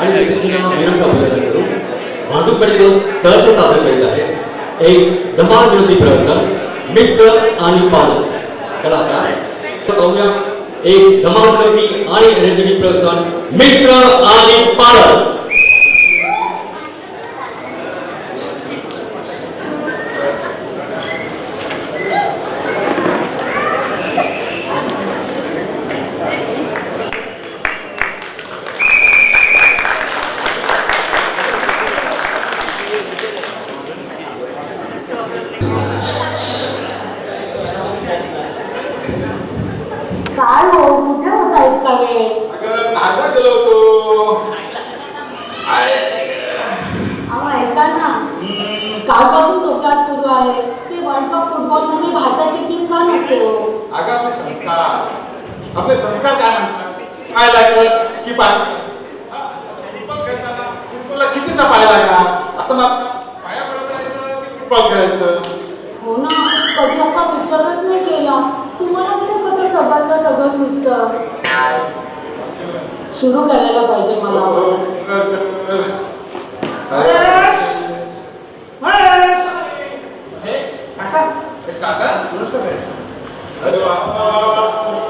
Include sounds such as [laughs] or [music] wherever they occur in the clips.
आणि विसर्जनाला विनंती अभिवादन करू भांडूप मेडिकल सहर्ष सादर करीत आहे. एक धमाल विनोदी प्रहसन मित्र आणि पालक. कलाकार पाहूया. एक धमाल विनोदी आणि एनर्जेटिक प्रहसन मित्र आणि पालक काय हो कुठे होता इतका वेळ अगं नागा गेलो होतो काय अहो ऐका ना कालपासून धोका सुरू आहे ते वर्ल्ड कप फुटबॉलमध्ये भारताची टीम का नसते हो अगं आपले संस्कार आपले संस्कार काय म्हणतात? काय लागलं? की पाय. फुटबॉल खेळताना फुटबॉलला कितीचा पाय लागला? आता मग पाया पडत फुटबॉल खेळायचं? हो ना कधी असा विचारच नाही केला. तुम्हाला तरी कसं सगळं सगळं सुचतं सुरू करायला पाहिजे मला? नमस्कार महेश. अरे वा, वा, वा, वा,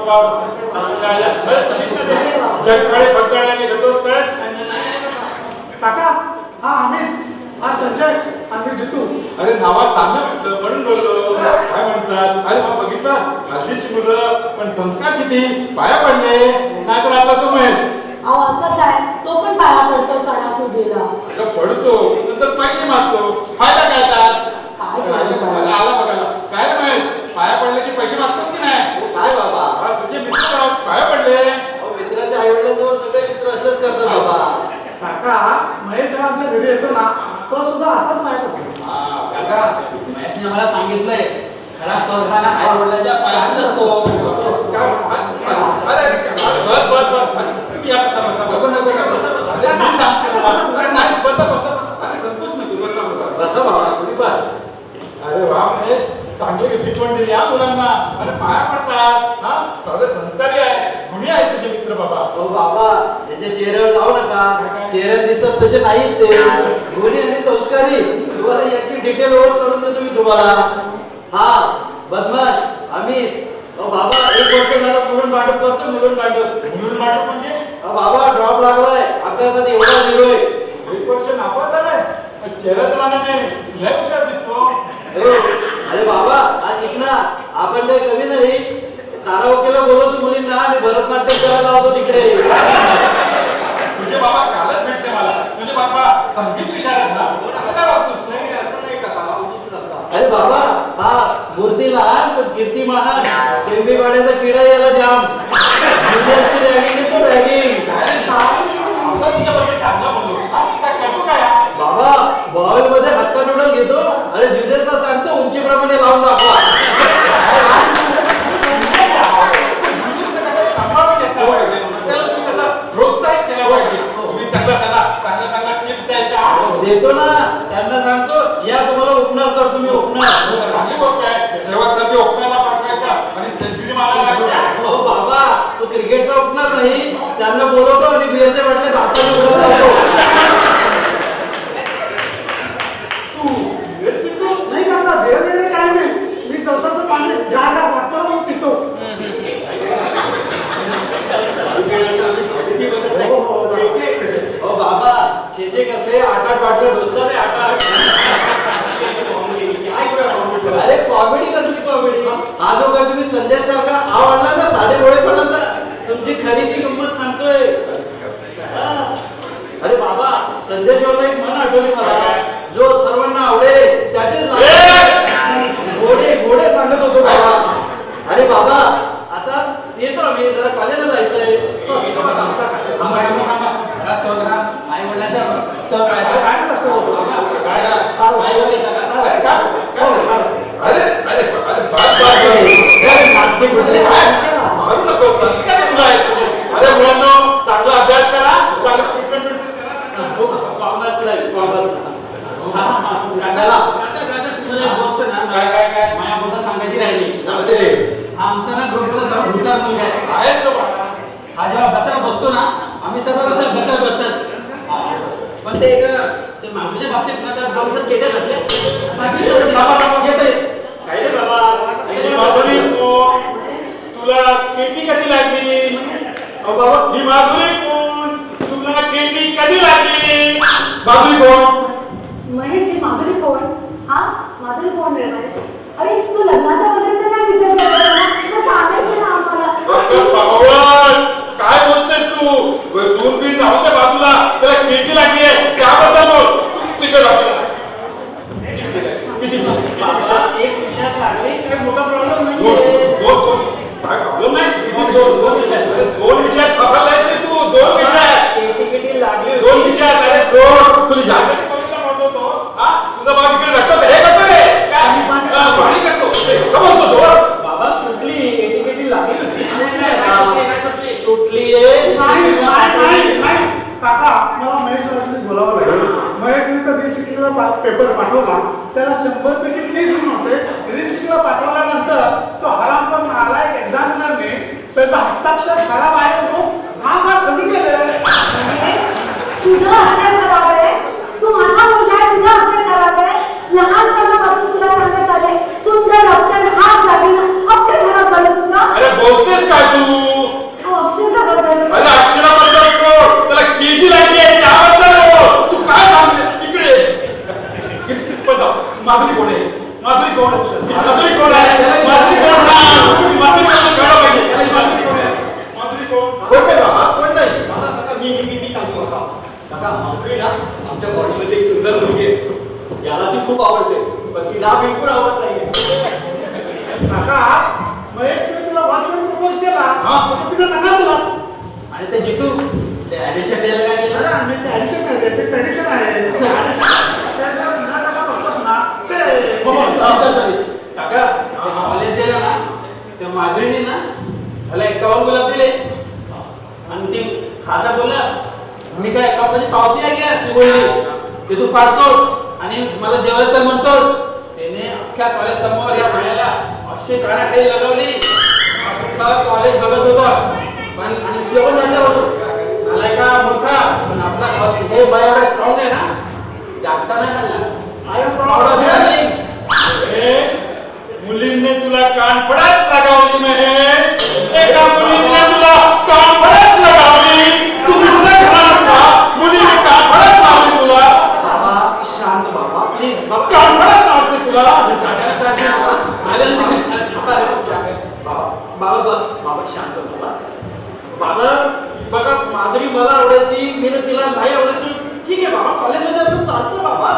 वा, वा. चांगलं आहे. बरं, तुम्हीच ना ते अरे वा. जगकडे फटकण्याने घटोत्कच. काका हा अमित हा संजय आणि जितू. अरे नावात साम्य म्हटलं म्हणून बोललो. काय म्हणतात? अरे हा बघितला. हल्लीची मुलं पण संस्कार किती? पाया पडले. नाहीतर आपला तो महेश. अहो असं काय? तो पण पाया पडतो सणासुदीला अगं पडतो. नंतर पैसे मागतो. फायदा काय त्यात? काय आला बघायला काय रे महेश पाया पडले की पैसे मागतोस की नाही काय बाबा हा, तुझे मित्र बघ, पाया पडले अहो, मित्राच्या आई वडिलांजवळ सगळे मित्र असेच करतात बाबा काका महेश जेव्हा आमच्या घरी येतो ना तो सुद्धा असाच नाही करतो हा, काका महेशने आम्हाला सांगितलंय खरा स्वर्गाला आई वडिलांच्या पायात असतो काय? अरे, अरे, अरे, बर, बर, बर. तुम्ही या, बसा, बसा, बसा. नको, नको, बसा. अरे, मी सांगतो तुम्हाला. अरे, नाही, बसा, बसा, बसा. अरे, संतोष नको, बसा, बसा. बसा बाबा तुम्ही पण अरे वा महेश चांगली शिकवण दिली हा मुलांना. अरे पाया पडतात. हा? साधे संस्कारी आहे गुणी आहे तुझे मित्र बाबा. हो बाबा त्याच्या चेहऱ्यावर जाऊ नका. चेहऱ्यात दिसतात तसे नाहीत ते. गुणी आणि संस्कारी तुम्हाला याची डिटेल ओव्हर करून देतो मी तुम्हाला. हा बदमाश अमित बाबा एक वर्ष झालं मुलून मांडप करतो मुलून मांडप म्हणून मांडव म्हणजे? बाबा ड्रॉप लागलाय. अभ्यासात एवढा झिरोय एक वर्ष नापास झालाय. पण चेहऱ्यात मानाने लय हुशार दिसतो. हो. अरे बाबा आज शिकना आपण काही कमी नाही. काराओकेला बोलवतो मुलींना आणि भरतनाट्यम करायला लावतो तिकडे. तुझे बाबा कालच भेटले मला. तुझे बाबा संगीत विशारद ना. असं काय वागतोस तू? नाही असं नाही का? अरे बाबा हा मूर्ती लहान पण कीर्ती महान टेंबीवाड्याचा किडा याला जाम. ज्युनियरची रॅगिंग रॅगिंग? बाबा मध्ये हक्का नूडल घेतो आणि ज्युनियरला सांगतो उंचीप्रमाणे लावून दाखवा सांभाळून घेतला पाहिजे त्याला तुम्ही कसं प्रोत्साहित केलं पाहिजे तुम्ही चांगला त्याला चांगला चांगला टिप्स द्यायच्या देतो ना त्यांना सांगतो या तुम्हाला ओपनर करतो मी ओपनर चांगली गोष्ट आहे सेवकसाठी ओपनरला पाठवायचा आणि सेंचुरी मारायला हो बाबा तो क्रिकेटचा ओपनर नाही त्यांना बोलवतो आणि बिअरच्या वाटल्यात हाताने उडत जातो तू तू नाही काका देव वगैरे काय नाही मी चौसाचं पाणी गाडा वाटतो मग पितो हो, हो, हो. हो बाबा छेचे कसले आठ आठ बाटल्या ढोसतात आहे, आठ आठ अरे कॉमेडी कसली कॉमेडी हा जो काय तुम्ही संदेश सारखा आवडला ना साधे भोळेपणाचा तुमची खरी ती गंमत सांगतोय हा. अरे बाबा संदेशवरला एक म्हण आठवली मला जो सर्वांना आवडेल त्याचेच नाव. घोडे घोडे सांगत होतो बाबा अरे बाबा आता येतो आम्ही जरा कॉलेजला जायचंय थांबा थांबा थांबा खरा स्वर्ग आई वडिलांच्या तर काय काय नाही असं होतं. काय ना? आई वडील येतात का? अरे काय काय अरे अरे अरे बात बात अरे, नाटके कुठले? मारू नको संस्कार मुलं आहेत तुझे. अरे मुलांनो चांगला अभ्यास करा चांगला ट्रीटमेंट करा कॉमर्सला आहे, कॉमर्सला ते का ते मागच्या बाबतीत ना त्या दोन तीन केट्या घातल्या बाकी बाबा, बाबा. येतंय. काय रे बाबा ही माधुरी कोण तुला केटी कधी लागली अहो बाबा ही माधुरी कोण? तुला केटी कधी लागली? माधुरी कोण? महेश ही माधुरी कोण? हा? माधुरी कोण रे महेश अरे तू लग्नाचा वगैरे तर नाही सांगायचं ना आम्हाला. काय बोलतेस तू? दूर बिन राहू दे बाजूला. त्याला केटी लागली आहे. त्याबद्दल बोल तू तिकडे राहू किती बाबा एक विषयात लागले काय मोठा प्रॉब्लेम दोन नाहीये दोन दोन काय प्रॉब्लेम नाही किती दोन दोन विषय अरे दोन विषयात फसलाय रे तू दोन विषय केटी केटी लागली होती. दोन विषय आहेत, अरे सोड तुला यासाठी कॉलेजला पाठवतो हा? तुझा बाप इकडे रक्त हे करतो रे काय? हा, पाणी करतो. समजतो तो बाबा सुटली केटी केटी लागली होती. सुटली नाही नाही नाही काका मला महेश वासनी बोलावं लागेल. महेशने तर रिसिटीला पेपर पाठवला. त्याला शंभर पैकी तीस गुण होते. रिसिटीला पाठवल्यानंतर तो हरामकर नालायक एक्झामिनरने त्याचा हस्ताक्षर खराब आहे तो हा मार्क कमी केलेला आहे महेश, तुझं अक्षर खराब आहे तू माझा मुलगा आहे तुझं अक्षर खराब आहे लहानपणापासून तुला सांगत आले सुंदर अक्षर हात झाली ना अक्षर खराब झालं तुझं अरे बोलतेस काय तू तू अक्षर खराब झालं अरे अक्षराबद्दल सोड त्याला केटी लागली आहे त्याबद्दल बोल. तू काय सांगतेस इकडे पण जाऊ. माधुरी कोण आहे माधुरी कोण माधुरी कोण आहे माधुरी कोण सांग. माधुरी कोण कळलं पाहिजे माधुरी कोण आहे माधुरी कोण कोण नाही बाबा कोण नाही काका, काका, मी मी मी- मी सांगतो काका काका माधुरी ना आमच्या कॉलेजमध्ये एक सुंदर मुलगी आहे याला ती खूप आवडते. पण तिला बिलकुल आवडत नाहीये. काका महेशने तुला वर्षभर प्रपोज केला. हा. पण तिला नकार दिला आणि ते जितू ते ऍडिशन द्यायला काय केलं? आम्ही ते ऍडिशन आहे. ते ट्रेडिशन आहे. त्याशिवाय बिना काका म्हणतोस ना ते हो, हो. काका कॉलेज ना त्या माधुरीने ना मला एकावन्न गुलाब दिले. आणि ती खाजा बोलला मी काय एकावन्नची पावती आहे का? ती बोलली ते तू फाडतोस. आणि मला जेवायला तर म्हणतोस त्याने अख्ख्या कॉलेज समोर या पाण्याला अशी कानाखाली लगवली. अख्खा कॉलेज बघत होता. पण आणि शेवट नंतर झालाय का मोठा पण आपला हे बाय एवढा स्ट्रॉंग आहे ना जास्त नाही म्हणला आय एम एवढा भिडा नाही महेश, मुलींनी तुला कानफडत लगावली महेश एका मुलीने तुला कानफडत लगावली तू विसरत राहत का मुलीने कानफडत लावली तुला बाबा शांत बाबा प्लीज बाबा कानफडत लावते तुला काकाला त्रास देऊ नका. आलेलं नाही का? अरे थांबा रे. बाबा बाबा बस बाबा शांत हो बाबा बाबा बघा माधुरी मला आवडायची मी ना तिला नाही आवडायची ठीक आहे बाबा कॉलेजमध्ये असं चालतं बाबा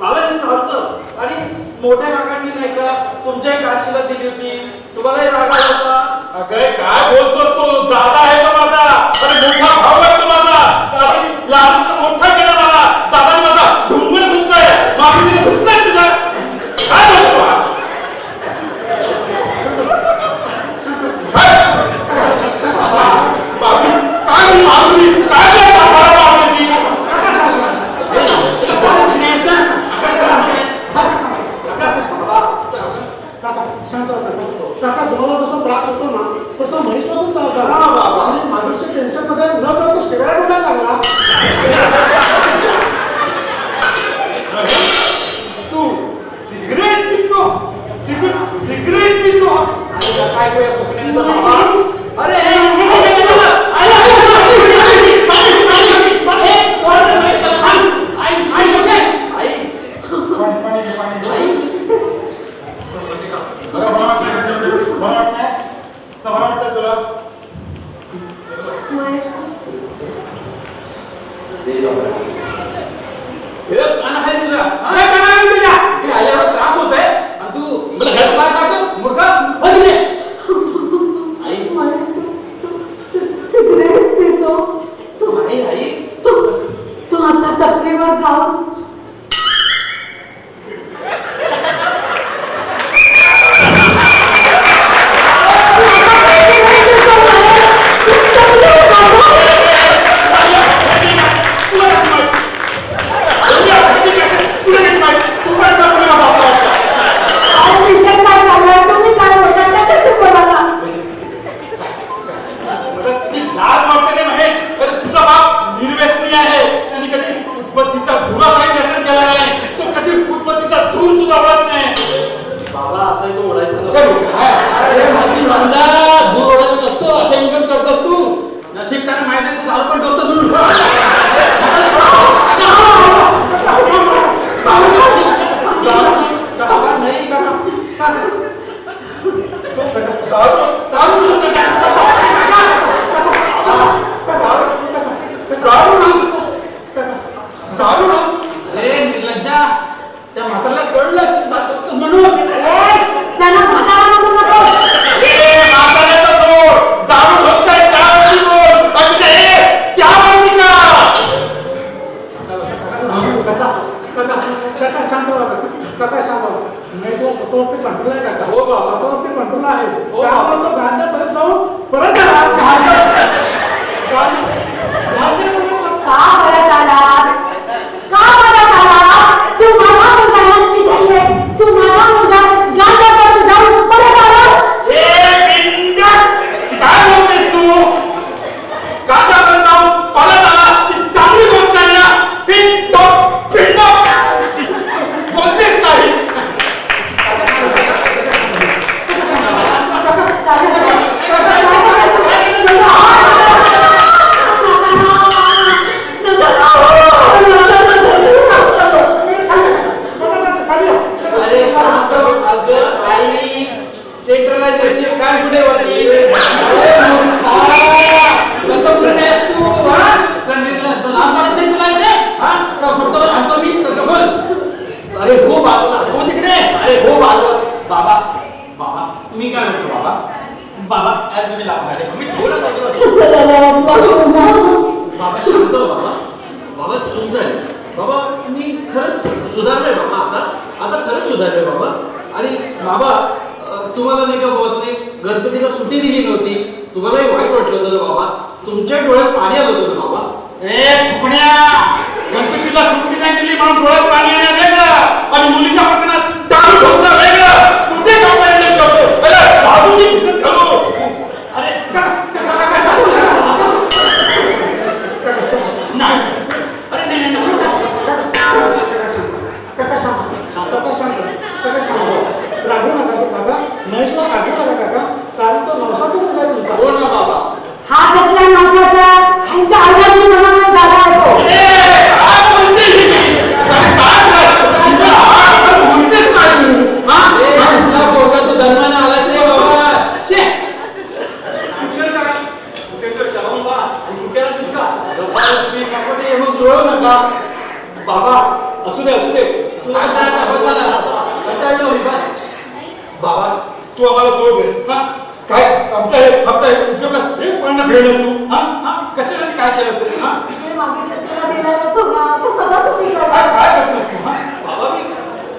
बाबा हे चालतं आणि मोठ्या काकांनी नाही का तुमच्या काशीला दिली होती? तुम्हाला राग होता? अगं काय बोलतो तू? दादा आहे तो माझा? अरे मोठा भाऊ आहे तो माझा? दादानी लहानचा मोठा केला मला. दादा माझा ढुंगण धुतलाय मागे तिने धुतलाय तुझा काय बोलतो हा? काय? माधुरी, काय बोलली माधुरी? काय बोलली आम्हाला माधुरी? काका शांत राहा काका. काका तुम्हाला जसा त्रास होतो ना तसं महेशला पण त्रास झाला हा, बाबा. आणि माणूसच्या टेन्शनमध्ये न कळतो शिवाय उठायला लागला तू सिगरेट पितो सिगरेट सिगरेट पितो काय करूया फुकण्यांचा बाबा अरे आई पाणी पाणी घे, पाणी घे. आई बरं, बरं वाटलं? बरं वाटलं? तर बरं वाटलं तुला हे कानाखाली तुझा काय कानाखाली तुझ्या हे आल्यावर त्रास होत आहे आणि तू मला घरात बाहेर काढतो मूर्खा हो तिथे आई महेश तू तू सिगरेट पितो तू आई आई तू तू असा टपरीवर जाऊन अहो, विषय अंदाज दूर ओढत असतो अशा इंजन करत असतो नशीब त्यांना माहिती आहे तू दारू पण ठेवतो मी कंट्रोल आहे हो. त्यामुळे परत गांजा [laughs] गांजा का बरं झाला? आलो बाबा बाबा मी काय म्हणतो बाबा? बाबा आज तुम्ही लागणार मी थोडं बाबा शांत हो, बाबा. बाबा चूक झाली बाबा मी खरंच सुधारलोय बाबा आता. आता खरंच सुधारलोय बाबा. आणि बाबा तुम्हाला नाही का बॉसने गणपतीला सुट्टी दिली नव्हती. तुम्हालाही वाईट वाटलं होतं बाबा. तुमच्या डोळ्यात पाणी आलं होतं बाबा. ए फुकण्या! गणपतीला सुट्टी नाही दिली म्हणून डोळ्यात पाणी आलं.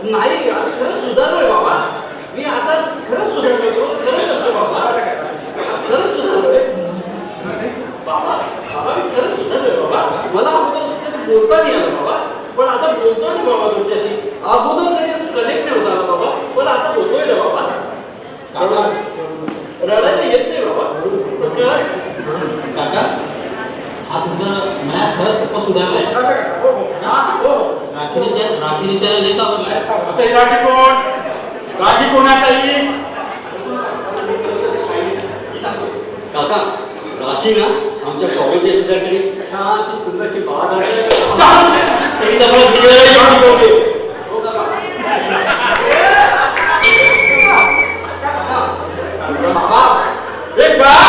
नाही आता खरंच सुधारलोय बाबा मी आता खरंच सुधारलोय तो खरंच करतो बाबा खरंच सुधारलोय बाबा बाबा मी खरंच सुधारलोय बाबा मला अगोदर असं बोलता नाही आलं बाबा पण आता बोलतो ना बाबा तुमच्याशी अगोदर कधी असं कनेक्ट नाही होत बाबा पण आता होतोय ना बाबा रडायला येत नाही बाबा काय? काका हा तुमचा मया खरंच खूप सुधारलाय हा, हो. राखीने त्या राखीने त्याला लेखा बनलाय आता ही राखी कोण राखी कोण आहे आता ही काका राखी ना? आमच्या कॉलेजच्या शेजारकडे छानशी सुंदरशी बाग आहे तरी त्यामुळे बिघडायला येऊन ठेवते. बाबा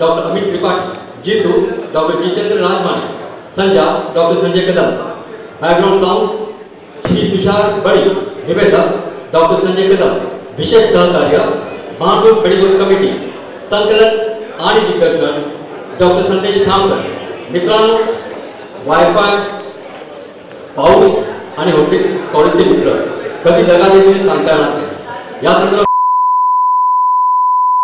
डॉक्टर अमित त्रिपाठी जितू डॉक्टर जितेंद्र राजमाने संजा doctor Sanjay Kadam background sound Shri Tushar Bali निवेदक डॉक्टर संजय कदम विशेष सहकार्य भांडूप मेडिकल कमिटी संकलन आणि दिग्दर्शन डॉक्टर संदेश खामकर मित्रांनो वायफाय पाऊस आणि हॉटेल कॉलेजचे मित्र कधी लगा देतील सांगता येणार या संदर्भात